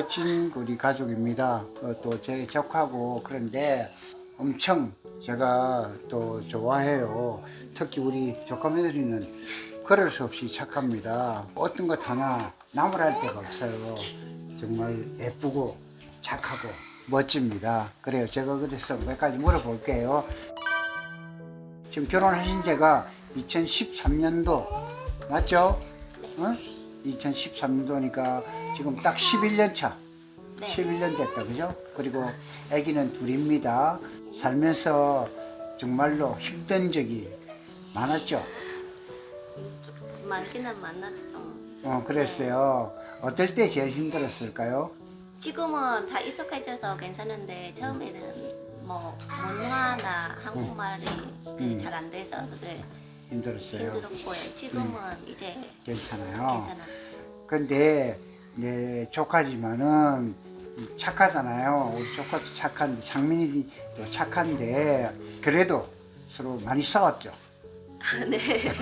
멋진 우리 가족입니다. 어, 또제 적하고 그런데 엄청 제가 또 좋아해요. 특히 우리 조카 며느리는 그럴 수 없이 착합니다. 어떤 것 하나 나무랄 데가 없어요. 정말 예쁘고 착하고 멋집니다. 그래요. 제가 그래서 몇 가지 물어볼게요. 지금 결혼하신 지가 2013년도 맞죠? 어? 2013년도니까 지금 딱 11년 차. 네. 11년 됐다, 그죠? 그리고 아기는 둘입니다. 살면서 정말로 힘든 적이 많았죠? 많기는 많았죠. 어, 그랬어요. 어떨 때 제일 힘들었을까요? 지금은 다 익숙해져서 괜찮은데 처음에는 뭐 문화나 한국말이 음. 잘안 돼서 그게 힘들었어요. 힘들었고요. 지금은 이제 괜찮아요. 괜찮아졌어요. 근데 내 조카지만은 착하잖아요. 우리 조카도 착한데 장민이도 착한데 그래도 서로 많이 싸웠죠. 네.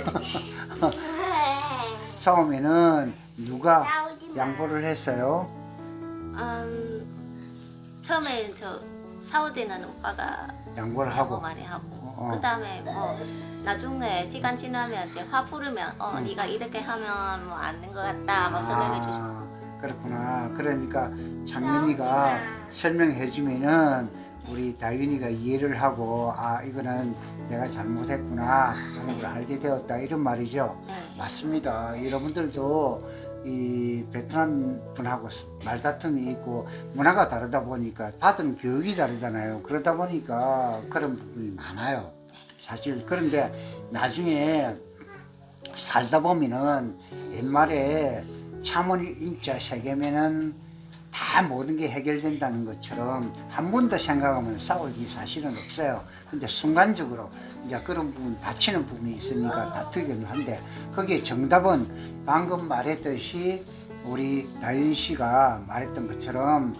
싸우면은 누가 양보를 했어요? 음, 처음에 저 때는 오빠가 양보를 양보 하고 많이 하고 어. 그다음에 뭐 나중에 시간 지나면 이제 화 부르면 어 음. 네가 이렇게 하면 뭐 안된 것 같다 막 설명해 주시고 아, 그렇구나. 그러니까 장민이가 설명해 주면은 우리 다윤이가 이해를 하고 아 이거는 내가 잘못했구나 하는 걸 알게 되었다 이런 말이죠. 네. 맞습니다. 여러분들도 이 베트남 분하고 말다툼이 있고 문화가 다르다 보니까 받은 교육이 다르잖아요. 그러다 보니까 그런 부분이 많아요. 사실 그런데 나중에 살다 보면은 옛말에 참을 인자 세계면은 다 모든 게 해결된다는 것처럼 한 번 더 생각하면 싸울 게 사실은 없어요. 근데 순간적으로 이제 그런 부분 다치는 부분이 있으니까 다투기는 한데 거기에 정답은 방금 말했듯이 우리 나윤 씨가 말했던 것처럼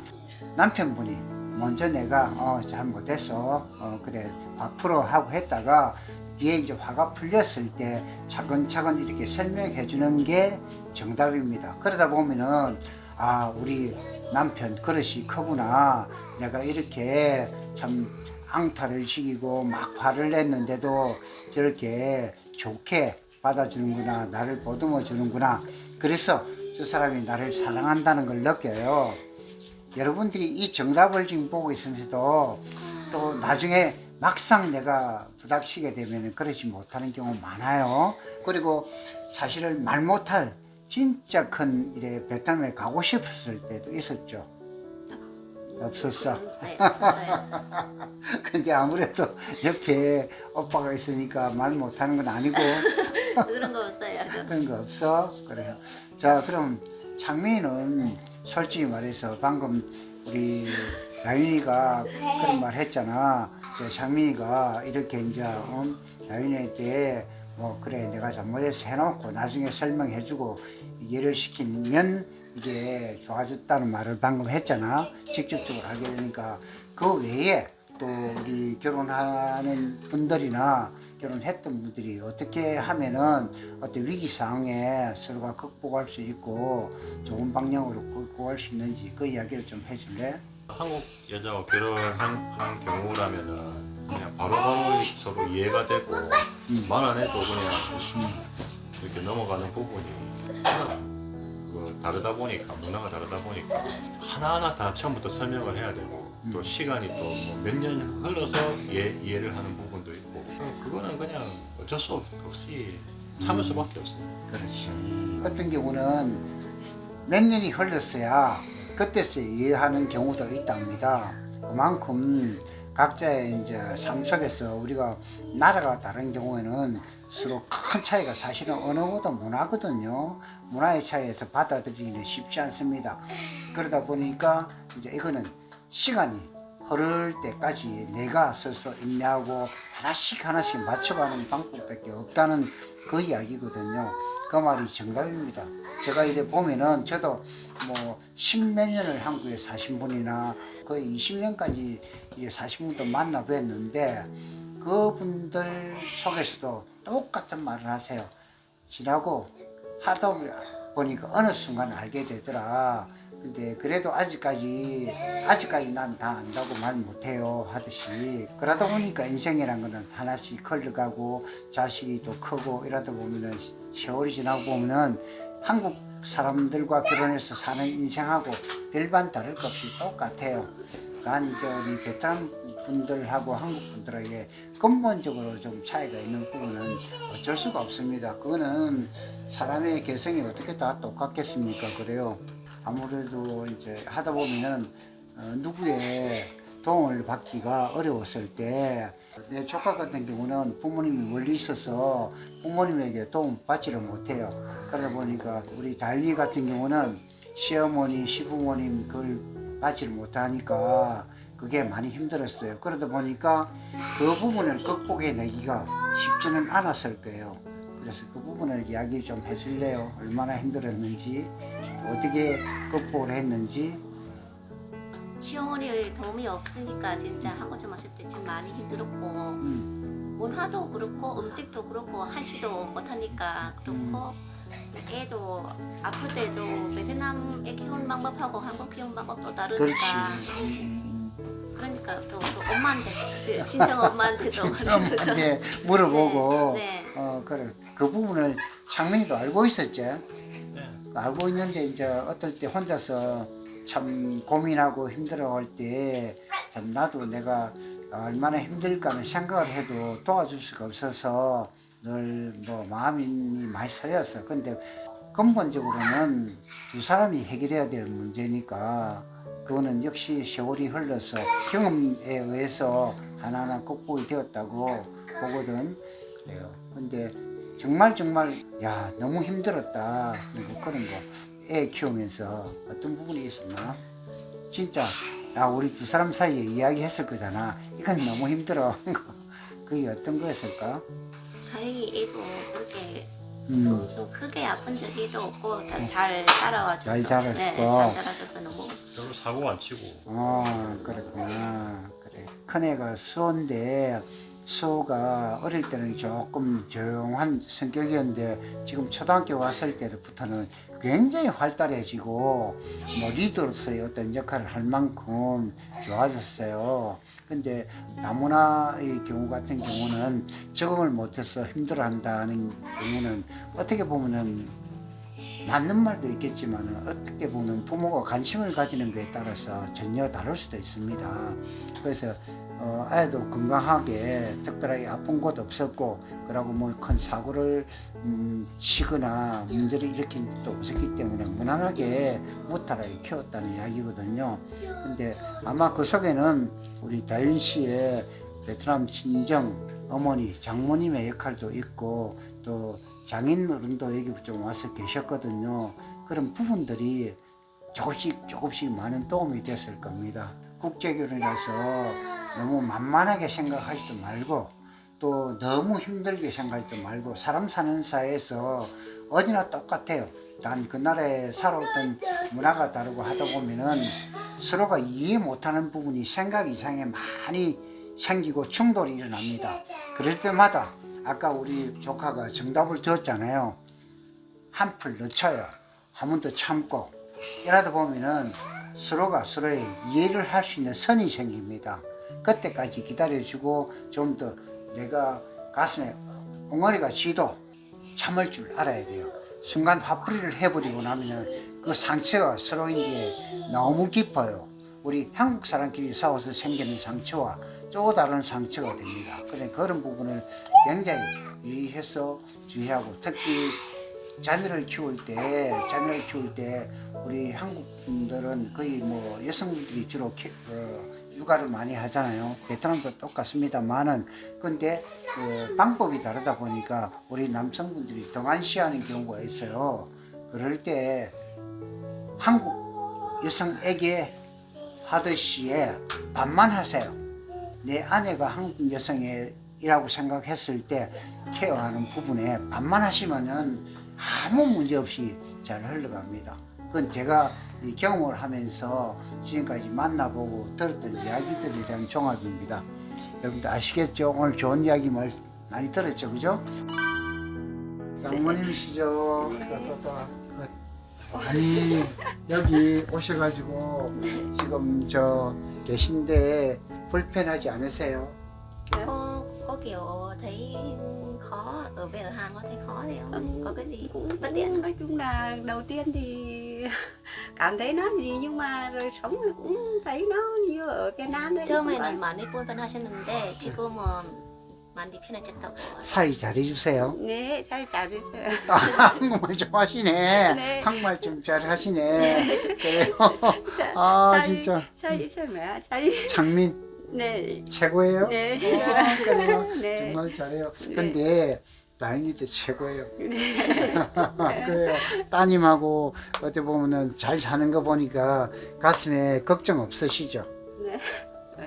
남편분이 먼저 내가 어 잘못했어 어 그래 앞으로 하고 했다가 뒤에 이제 화가 풀렸을 때 차근차근 이렇게 설명해 주는 게 정답입니다. 그러다 보면은 아 우리 남편 그릇이 크구나 내가 이렇게 참 앙탈을 시키고 막 화를 냈는데도 저렇게 좋게 받아주는구나 나를 보듬어 주는구나 그래서 저 사람이 나를 사랑한다는 걸 느껴요. 여러분들이 이 정답을 지금 보고 있으면서도 또 나중에 막상 내가 부닥치게 되면 그러지 못하는 경우 많아요. 그리고 사실은 말 못할 진짜 큰 이래 베트남에 가고 싶었을 때도 있었죠. 없었어. 네, 없었어요. 근데 아무래도 옆에 오빠가 있으니까 말 못하는 건 아니고 그런 거 없어요. 저. 그런 거 없어? 그래요. 자, 그럼 장미는 솔직히 말해서 방금 우리 나윤이가 그런 말 했잖아. 저 장민이가 이렇게 이제 어, 나윤이한테 뭐 그래 내가 잘못해서 해놓고 나중에 설명해주고 이해를 시키면 이게 좋아졌다는 말을 방금 했잖아. 직접적으로 알게 되니까 그 외에 또 우리 결혼하는 분들이나 결혼했던 분들이 어떻게 하면은 어떤 위기 상황에 서로가 극복할 수 있고 좋은 방향으로 극복할 수 있는지 그 이야기를 좀 해줄래? 한국 여자와 결혼한 한 경우라면은 그냥 바로바로 서로 이해가 되고 말 안 해도 그냥 이렇게 넘어가는 부분이 그 다르다 보니까 문화가 다르다 보니까 하나하나 다 처음부터 설명을 해야 되고 또 시간이 또 몇 년 흘러서 이해, 이해를 하는 부분도 있고 그거는 그냥 어쩔 수 없, 없이 참을 수밖에 없어요. 그렇지. 어떤 경우는 몇 년이 흘렀어야 그때서 이해하는 경우도 있답니다. 그만큼 각자의 이제 삶 속에서 우리가 나라가 다른 경우에는 서로 큰 차이가 사실은 언어보다 문화거든요. 문화의 차이에서 받아들이기는 쉽지 않습니다. 그러다 보니까 이제 이거는 시간이 흐를 때까지 내가 스스로 인내하고 하나씩 하나씩 맞춰가는 방법밖에 없다는 그 이야기거든요. 그 말이 정답입니다. 제가 이래 보면은 저도 뭐 십몇 년을 한국에 사신 분이나 거의 20년까지 이제 사신 분도 만나 뵀는데 그분들 속에서도 똑같은 말을 하세요. 지나고 하다 보니까 어느 순간 알게 되더라. 근데 그래도 아직까지 아직까지 난 다 안다고 말 못해요 하듯이 그러다 보니까 인생이란 거는 하나씩 걸려가고 자식이 또 크고 이러다 보면은 세월이 지나고 보면은 한국 사람들과 결혼해서 사는 인생하고 별반 다를 것 없이 똑같아요. 난 이제 우리 베트남 분들하고 한국 분들에게 근본적으로 좀 차이가 있는 부분은 어쩔 수가 없습니다. 그거는 사람의 개성이 어떻게 다 똑같겠습니까? 그래요. 아무래도 이제 하다 보면은 어, 누구의 도움을 받기가 어려웠을 때 내 조카 같은 경우는 부모님이 멀리 있어서 부모님에게 도움 받지를 못해요. 그러다 보니까 우리 다윤이 같은 경우는 시어머니, 시부모님 그걸 받지를 못하니까 그게 많이 힘들었어요. 그러다 보니까 그 부분을 극복해내기가 쉽지는 않았을 거예요. 그래서 그 부분을 이야기 좀 해줄래요? 얼마나 힘들었는지, 어떻게 극복을 했는지. 시어머니의 도움이 없으니까 진짜 한국에 왔을 때좀 많이 힘들었고 음, 문화도 그렇고 음식도 그렇고 한시도 못하니까 그렇고 애도 아플 때도 베트남의 키운 방법하고 한국 키운 방법도. 다르니까 음, 그러니까 또, 또 엄마한테 그 친정 엄마한테도 진짜 그래서 엄마한테 물어보고, 네, 어, 그래. 그 부분을 창민이도 알고 있었지. 네. 알고 있는데 이제 어떨 때 혼자서 참 고민하고 힘들어할 때 참 나도 내가 얼마나 힘들까는 생각을 해도 도와줄 수가 없어서 늘 뭐 마음이 많이 서였어. 근데 근본적으로는 두 사람이 해결해야 될 문제니까 그거는 역시 세월이 흘러서 경험에 의해서 하나하나 극복이 되었다고 보거든. 그래요. 근데 정말 정말 야 너무 힘들었다 뭐 그런 거 애 키우면서 어떤 부분이 있었나? 진짜 야 우리 두 사람 사이에 이야기했을 거잖아. 이건 너무 힘들어. 그게 어떤 거였을까? 다행히 애도 그렇게 음, 또 크게 아픈 적이 도 없고 다잘 자라와줘서. 잘 자랐고. 네, 잘 자라줘서 너무. 별로 사고 안 치고. 어 그렇구나. 그래. 큰 애가 수호인데 수호가 어릴 때는 조금 조용한 성격이었는데 지금 초등학교 왔을 때부터는 굉장히 활달해지고 뭐 리더로서의 어떤 역할을 할 만큼 좋아졌어요. 근데 나무나의 경우 같은 경우는 적응을 못해서 힘들어한다는 경우는 어떻게 보면은 맞는 말도 있겠지만 어떻게 보면 부모가 관심을 가지는 것에 따라서 전혀 다를 수도 있습니다. 그래서 어, 아이도 건강하게 특별하게 아픈 곳 없었고 그러고 뭐 큰 사고를 음, 치거나 문제를 일으킨 적도 없었기 때문에 무난하게 무탈하게 키웠다는 이야기거든요. 근데 아마 그 속에는 우리 다윤 씨의 베트남 친정 어머니 장모님의 역할도 있고 또 장인 어른도 여기 좀 와서 계셨거든요. 그런 부분들이 조금씩 조금씩 많은 도움이 됐을 겁니다. 국제결혼이라서 너무 만만하게 생각하지도 말고 또 너무 힘들게 생각하지도 말고 사람 사는 사회에서 어디나 똑같아요. 단 그 나라에 살아왔던 문화가 다르고 하다 보면은 서로가 이해 못하는 부분이 생각 이상에 많이 생기고 충돌이 일어납니다. 그럴 때마다 아까 우리 조카가 정답을 줬잖아요. 한풀 늦춰요. 한 번 더 참고 이러다 보면은 서로가 서로의 이해를 할 수 있는 선이 생깁니다. 그때까지 기다려주고 좀 더 내가 가슴에 엉어리가 쥐도 참을 줄 알아야 돼요. 순간 화풀이를 해버리고 나면은 그 상처가 서로인 게 너무 깊어요. 우리 한국 사람끼리 싸워서 생기는 상처와 또 다른 상처가 됩니다. 그래 그런 부분을 굉장히 유의해서 주의하고 특히 자녀를 키울 때 자녀를 키울 때 우리 한국 분들은 거의 뭐 여성분들이 주로 키- 어, 육아를 많이 하잖아요. 베트남도 똑같습니다만은 근데 그 방법이 다르다 보니까 우리 남성분들이 등한시하는 경우가 있어요. 그럴 때 한국 여성에게 하듯이에 반만 하세요. 내 아내가 한국 여성이라고 생각했을 때 케어하는 부분에 반만 하시면은 아무 문제 없이 잘 흘러갑니다. 그건 제가 이 경험을 하면서 지금까지 만나보고 들었던 이야기들에 대한 종합입니다. 여러분들 아시겠죠? 오늘 좋은 이야기 말 많이 들었죠, 그죠? 장모님이시죠? 아니 여기 오셔가지고 지금 저 계신데 불편하지 않으세요? có kiểu thấy khó ở về ở Hàn có thấy khó thì không có cái gì cũng bất tiện nói chung là đầu tiên thì cảm thấy nó gì nhưng mà rồi sống thì cũng thấy nó như ở Việt Nam đấy 처음에는 많이 불편하셨는데 지금은 많이 편해졌다고 사이 잘해주세요. 네, 잘 잘해줘요. 아, 한국말 좀 하시네. 네. 한국말 좀 잘 하시네. 그래요. 아 사이, 진짜 사이 있어요, 사이. 장민 네, 최고예요. 네, 아, 그래요. 네. 정말 잘해요. 네. 근데 나인이도 최고예요. 네. 그래요. 따님하고 어떻게 보면은 잘 사는 거 보니까 가슴에 걱정 없으시죠? 네.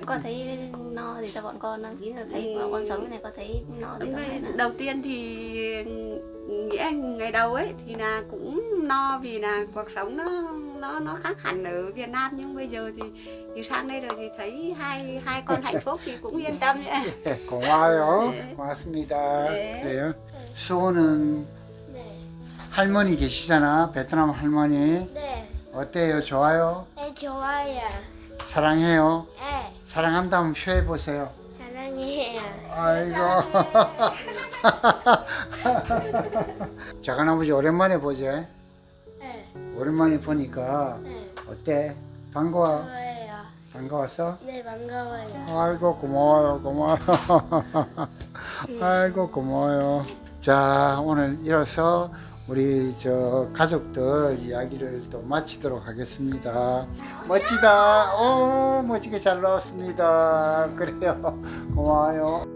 có thấy no thì cho bọn con đăng ký là thấy Ừ. con sống này có thấy no thì Hôm con thấy nay là đầu tiên thì nghĩa ngày đầu ấy thì là cũng no vì là cuộc sống nó nó nó khác hẳn ở Việt Nam nhưng bây giờ thì thì sang đây rồi thì thấy hai hai con hạnh phúc thì cũng yên tâm nữa. 네, 고마워요. 네. 고맙습니다. 네. 그래요. 수호는 네. 할머니 계시잖아. 베트남 할머니. 네. 어때요? 좋아요? 네, 좋아요. 사랑해요. 네. 사랑한다 한번 표해 보세요. 사랑해요. 아이고. 작은 아버지 오랜만에 보지. 네. 오랜만에 보니까 네. 어때? 반가워. 좋아요. 반가웠어? 네, 반가워요. 아이고 고마워요 고마워요 아이고 고마워요 자 오늘 이어서 우리 저 가족들 이야기를 또 마치도록 하겠습니다. 멋지다. 오 멋지게 잘 나왔습니다. 그래요. 고마워요